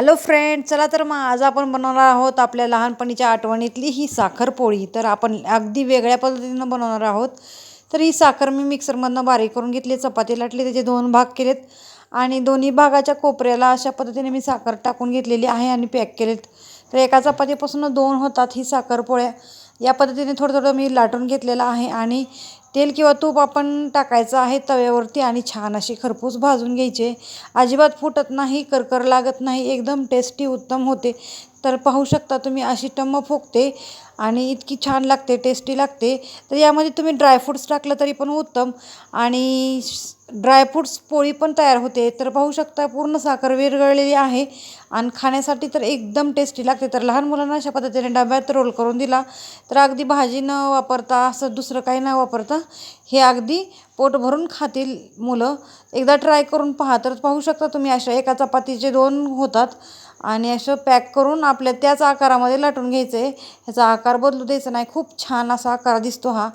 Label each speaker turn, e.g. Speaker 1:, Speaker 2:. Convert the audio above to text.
Speaker 1: Hello friend चला तर मग आज आपण बनवणार आहोत आपल्या लहानपणीच्या आठवणीतली ही साखरपोळी तर आपण अगदी वेगळ्या पद्धतीनं बनवणार आहोत. तर ही साखर मी मिक्सरमधनं बारीक करून घेतली चपाती लाटली त्याचे दोन भाग केलेत. आणि दोन्ही भागाच्या कोपऱ्याला अशा पद्धतीने मी साखर टाकून घेतलेली आहे आणि पॅक केलेत. तर एका चपातीपासून दोन होतात ही साखरपोळ्या या पद्धतीने थोडं थोडं मी लाटून घेतलेलं आहे. आणि तेल किंवा तूप आपण टाकायचं आहे तव्यावरती आणि छान अशी खरपूस भाजून घ्यायचे. अजिबात फुटत नाही करकर लागत नाही एकदम टेस्टी उत्तम होते. तर पाहू शकता तुम्ही अशी टम्म फुगते आणि इतकी छान लागते टेस्टी लागते. तर यामध्ये तुम्ही ड्रायफ्रूट्स टाकलं तरी पण उत्तम आणि ड्रायफ्रूट्स पोळी पण तयार होते. तर पाहू शकता पूर्ण साखर विरघळलेली आहे आणि खाण्यासाठी तर एकदम टेस्टी लागते. तर लहान मुलांना अशा पद्धतीने डब्यात रोल करून दिला. तर अगदी भाजी न वापरता असं दुसरं काही न वापरता हे अगदी पोट भरून खातील मुलं. एकदा ट्राय करून पहा तर पाहू शकता तुम्ही अशा एका चपातीचे दोन होतात आणि असं पॅक करून आपल्या त्याच आकारामध्ये लाटून घ्यायचं. आहे ह्याचा आकार बदलू द्यायचा नाही. खूप छान असा आकार दिसतो हा.